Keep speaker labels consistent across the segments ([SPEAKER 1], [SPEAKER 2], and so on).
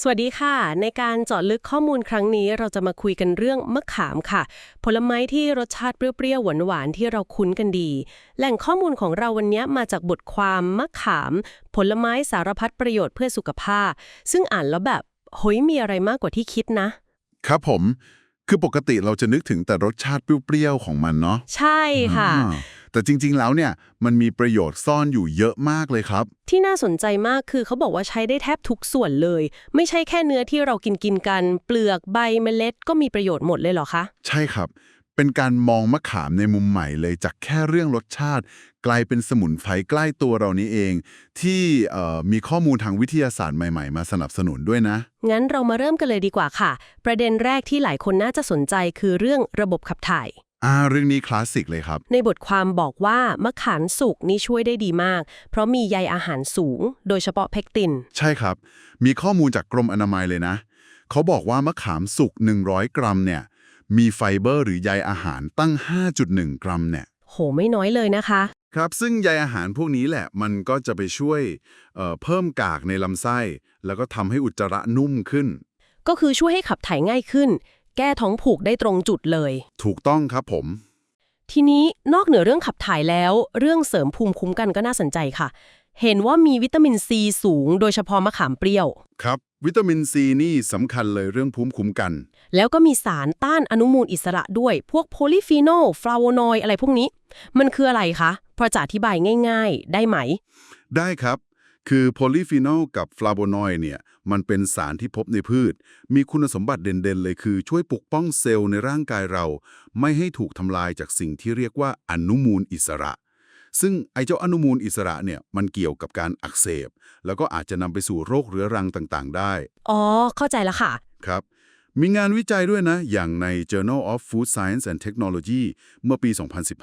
[SPEAKER 1] สวัสดีค่ะ ในการเจาะลึกข้อมูลครั้งนี้เราจะมาคุยกันเรื่องมะขามค่ะ ผลไม้ที่รสชาติเปรี้ยวๆหวานๆที่เราคุ้นกันดี แหล่งข้อมูลของเราวันนี้มาจากบทความมะขาม ผลไม้สารพัดประโยชน์เพื่อสุขภาพ ซึ่งอ่านแล้วแบบเฮ้ยมีอะไรมากกว่าที่คิดนะ
[SPEAKER 2] ครับผม คือปกติเราจะนึกถึงแต่รสชาติเปรี้ยวๆของมันเนาะ
[SPEAKER 1] ใช่ค่ะ
[SPEAKER 2] อ่า แต่จริง ๆ แล้วเนี่ยมันมีประโยชน์ซ่อนอยู่เยอะมากเลยครับ
[SPEAKER 1] ที่น่าสนใจมากคือเขาบอกว่าใช้ได้แทบทุกส่วนเลย ไม่ใช่แค่เนื้อที่เรากินกินๆกัน เปลือกใบเมล็ดก็มีประโยชน์หมดเลยเหรอคะ
[SPEAKER 2] ใช่ครับ เป็นการมองมะขามในมุมใหม่เลยจากแค่เรื่องรสชาติ กลายเป็นสมุนไพรใกล้ตัวเรานี้เอง ที่เอ่อมีข้อมูลทางวิทยาศาสตร์ใหม่ๆ มาสนับสนุนด้วยนะ
[SPEAKER 1] งั้นเรามาเริ่มกันเลยดีกว่าค่ะ ประเด็นแรกที่หลายคนน่าจะสนใจคือเรื่องระบบขับถ่าย
[SPEAKER 2] อ่าเรื่องนี้คลาสสิกเลยครับ
[SPEAKER 1] ในบทความบอกว่ามะขามสุกนี่ช่วยได้ดีมาก เพราะมีใยอาหารสูง โดยเฉพาะเพกติน
[SPEAKER 2] ใช่ครับ มีข้อมูลจากกรมอนามัยเลยนะ เขาบอกว่ามะขามสุก 100 กรัมเนี่ย มีไฟเบอร์หรือใยอาหารตั้ง 5.1 กรัมเนี่ย
[SPEAKER 1] โหไม่น้อยเลยนะคะ
[SPEAKER 2] ครับ ซึ่งใยอาหารพวกนี้แหละ มันก็จะไปช่วยเอ่อเพิ่มกากในลำไส้ แล้วก็ทำให้อุจจาระนุ่มขึ้น
[SPEAKER 1] ก็คือช่วยให้ขับถ่ายง่ายขึ้น แก้ท้องผูกได้ตรงจุดเลย
[SPEAKER 2] ถูกต้องครับผม
[SPEAKER 1] ทีนี้นอกเหนือเรื่องขับถ่ายแล้ว เรื่องเสริมภูมิคุ้มกันก็น่าสนใจค่ะ เห็นว่ามีวิตามินซีสูง โดยเฉพาะมะขามเปรี้ยว
[SPEAKER 2] ครับ วิตามินซีนี่สำคัญเลยเรื่องภูมิคุ้มกัน
[SPEAKER 1] แล้วก็มีสารต้านอนุมูลอิสระด้วย พวกโพลีฟีนอลฟลาโวนอยด์อะไรพวกนี้ มันคืออะไรคะพอจะอธิบายง่าย ๆ ได้ไหม
[SPEAKER 2] ได้ครับ คือโพลีฟีนอลกับฟลาโวนอยด์เนี่ยมันเป็นสารที่พบในพืช มีคุณสมบัติเด่นๆเลยคือช่วยปกป้องเซลล์ในร่างกายเรา ไม่ให้ถูกทำลายจากสิ่งที่เรียกว่าอนุมูลอิสระ ซึ่งไอ้เจ้าอนุมูลอิสระเนี่ยมันเกี่ยวกับการอักเสบ แล้วก็อาจจะนำไปสู่โรคเรื้อรังต่างๆ ได้
[SPEAKER 1] อ๋อ เข้าใจแล้วค่ะ
[SPEAKER 2] ครับมีงานวิจัยด้วยนะ อย่างใน Journal of Food Science and Technology เมื่อปี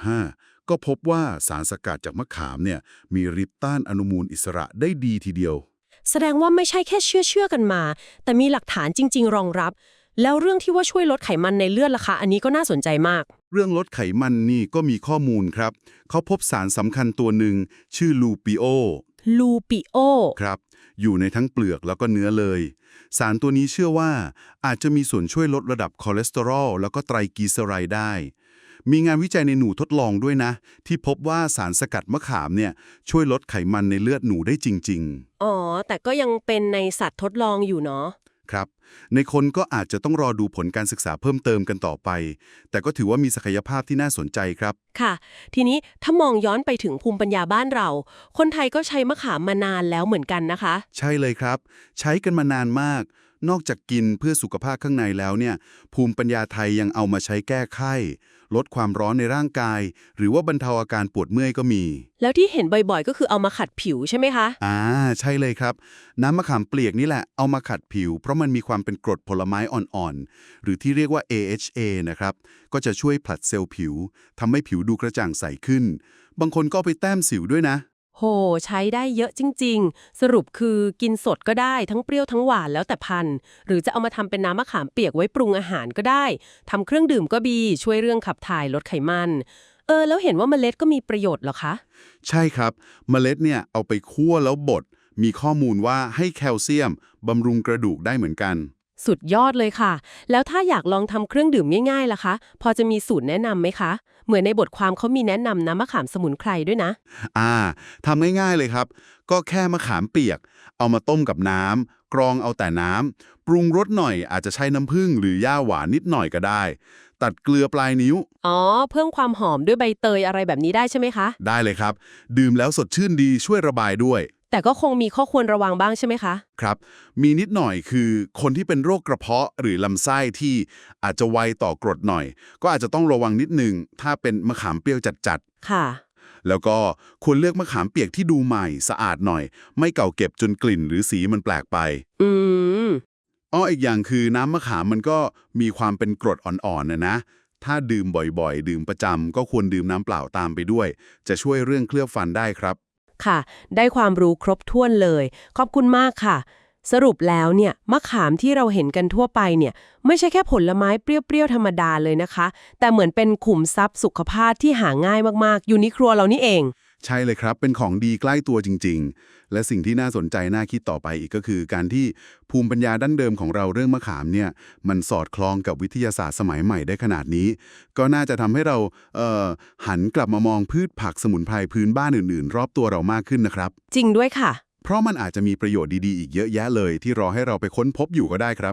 [SPEAKER 2] 2015 ก็พบว่าสารสกัดจากมะขามเนี่ยมีฤทธิ์ต้านอนุมูลอิสระได้ดีทีเดียว
[SPEAKER 1] แสดงว่าไม่ใช่แค่เชื่อเชื่อๆกันมา แต่มีหลักฐานจริง ๆ รองรับ แล้วเรื่องที่ว่าช่วยลดไขมันในเลือดล่ะคะ อันนี้ก็น่าสนใจมาก
[SPEAKER 2] เรื่องลดไขมันนี่ก็มีข้อมูลครับ เขาพบสารสำคัญตัวหนึ่งชื่อลูปิโอ
[SPEAKER 1] ลูปิโอ
[SPEAKER 2] ครับ อยู่ในทั้งเปลือกแล้วก็เนื้อเลย สารตัวนี้เชื่อว่าอาจจะมีส่วนช่วยลดระดับคอเลสเตอรอลแล้วก็ไตรกลีเซอไรด์ได้ มีงานวิจัยในหนูทดลองด้วยนะ ที่พบว่าสารสกัดมะขามเนี่ยช่วยลดไขมันในเลือดหนูได้จริง ๆ
[SPEAKER 1] อ๋อ แต่ก็ยังเป็นในสัตว์ทดลองอยู่เนาะ
[SPEAKER 2] ครับ ในคนก็อาจจะต้องรอดูผลการศึกษาเพิ่มเติมกันต่อไป แต่ก็ถือว่ามีศักยภาพที่น่าสนใจครับ
[SPEAKER 1] ค่ะ ทีนี้ถ้ามองย้อนไปถึงภูมิปัญญาบ้านเรา คนไทยก็ใช้มะขามมานานแล้วเหมือนกันนะคะ
[SPEAKER 2] ใช่เลยครับ ใช้กันมานานมาก นอกจากกินเพื่อสุขภาพข้างในแล้วเนี่ยภูมิปัญญาไทยยังเอามาใช้แก้ไข้ ลดความร้อนในร่างกาย หรือว่าบรรเทาอาการปวดเมื่อยก็มี
[SPEAKER 1] แล้วที่เห็นบ่อยๆ ก็คือเอามาขัดผิวใช่ไหมคะ
[SPEAKER 2] อ่าใช่เลยครับ น้ำมะขามเปียกนี่แหละเอามาขัดผิว เพราะมันมีความเป็นกรดผลไม้อ่อนๆหรือที่เรียกว่า AHA นะครับก็จะช่วยผลัดเซลล์ผิวทำให้ผิวดูกระจ่างใสขึ้น บางคนก็เอาไปแต้มสิวด้วยนะ
[SPEAKER 1] โห ใช้ได้เยอะจริง ๆ สรุปคือกินสดก็ได้ทั้งเปรี้ยวทั้งหวานแล้วแต่พันธุ์หรือจะเอามาทำเป็นน้ำมะขามเปียกไว้ปรุงอาหารก็ได้ทำเครื่องดื่มก็ดีช่วยเรื่องขับถ่ายลดไขมันเออแล้วเห็นว่าเมล็ดก็มีประโยชน์เหรอคะ
[SPEAKER 2] ใช่ครับ เมล็ดเนี่ยเอาไปคั่วแล้วบดมีข้อมูลว่าให้แคลเซียมบำรุงกระดูกได้เหมือนกัน
[SPEAKER 1] สุดยอดเลยค่ะ แล้วถ้าอยากลองทำเครื่องดื่มง่ายๆล่ะคะ พอจะมีสูตรแนะนำไหมคะ เหมือนในบทความเขามีแนะนำน้ำมะขามสมุนไพรด้วยนะ
[SPEAKER 2] อ่าทำง่ายๆเลยครับ ก็แค่มะขามเปียก เอามาต้มกับน้ำกรองเอาแต่น้ำปรุงรสหน่อยอาจจะใช้น้ำผึ้งหรือย่าหวานนิดหน่อยก็ได้ ตัดเกลือปลายนิ้ว
[SPEAKER 1] อ๋อ เพิ่มความหอมด้วยใบเตยอะไรแบบนี้ได้ใช่ไหมคะ
[SPEAKER 2] ได้เลยครับ ดื่มแล้วสดชื่นดีช่วยระบายด้วย
[SPEAKER 1] แต่ก็คงมีข้อควรระวังบ้างใช่ไหมคะ
[SPEAKER 2] ครับ มีนิดหน่อยคือคนที่เป็นโรคกระเพาะหรือลำไส้ที่อาจจะไวต่อกรดหน่อย ก็อาจจะต้องระวังนิดนึง ถ้าเป็นมะขามเปรี้ยวจัด
[SPEAKER 1] ค่ะ
[SPEAKER 2] ๆ แล้วก็ควรเลือกมะขามเปียกที่ดูใหม่สะอาดหน่อย ไม่เก่าเก็บจนกลิ่นหรือสีมันแปลกไป
[SPEAKER 1] อืม
[SPEAKER 2] อ้ออีกอย่างคือน้ำมะขามมันก็มีความเป็นกรดอ่อนๆนะนะ ถ้าดื่มบ่อยๆ ดื่มประจำก็ควรดื่มน้ำเปล่าตามไปด้วย จะช่วยเรื่องเคลือบฟันได้ครับ
[SPEAKER 1] ค่ะ ได้ความรู้ครบถ้วนเลย ขอบคุณมากค่ะ สรุปแล้วเนี่ยมะขามที่เราเห็นกันทั่วไปเนี่ย ไม่ใช่แค่ผลไม้เปรี้ยวๆธรรมดาเลยนะคะ แต่เหมือนเป็นขุมทรัพย์สุขภาพที่หาง่ายมากๆ อยู่ในครัวเรานี่เอง
[SPEAKER 2] ใช่เลยครับ เป็นของดีใกล้ตัวจริง ๆ และสิ่งที่น่าสนใจน่าคิดต่อไปอีกก็คือ การที่ภูมิปัญญาดั้นเดิมของเราเรื่องมะขามเนี่ย มันสอดคล้องกับวิทยาศาสตร์สมัยใหม่ได้ขนาดนี้ ก็น่าจะทำให้เราเอ่อหันกลับมามองพืชผักสมุนไพรพื้นบ้านอื่น ๆ รอบตัวเรามากขึ้นนะครับ
[SPEAKER 1] จริงด้วยค่ะ
[SPEAKER 2] เพราะมันอาจจะมีประโยชน์ดีๆ อีกเยอะแยะเลย ที่รอให้เราไปค้นพบอยู่ก็ได้ครับ